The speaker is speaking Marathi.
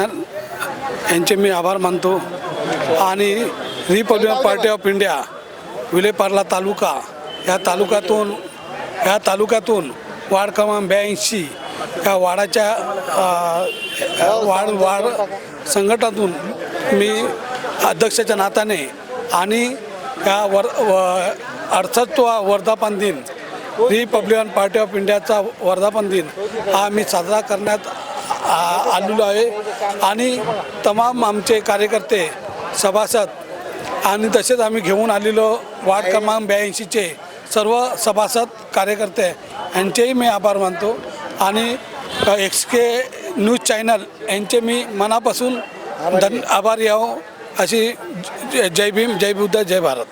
यांचे मी आभार मानतो. आणि Republican party of India Vileparle taluka या तालुक्यातून या तालुक्यातून वार्ड क्रमांक ब्याऐंशी या वाडाच्या वाढ वाढ संघटनातून मी अध्यक्षाच्या नात्याने आणि या वर अडसष्टवा वर्धापन दिन रिपब्लिकन पार्टी ऑफ इंडियाचा वर्धापन दिन हा मी साजरा करण्यात आलेलो आहे. आणि तमाम आमचे कार्यकर्ते सभासद आणि तसेच आम्ही घेऊन आलेलो वार्ड क्रमांक ब्याऐंशीचे सर्व सभासद कार्यकर्ते यांचेही मी आभार मानतो. आणि एक्स के न्यूज चॅनल यांचे मी मनापासून धन आभारी आहो. अशी ज- जय भीम जय बुद्ध जय भारत.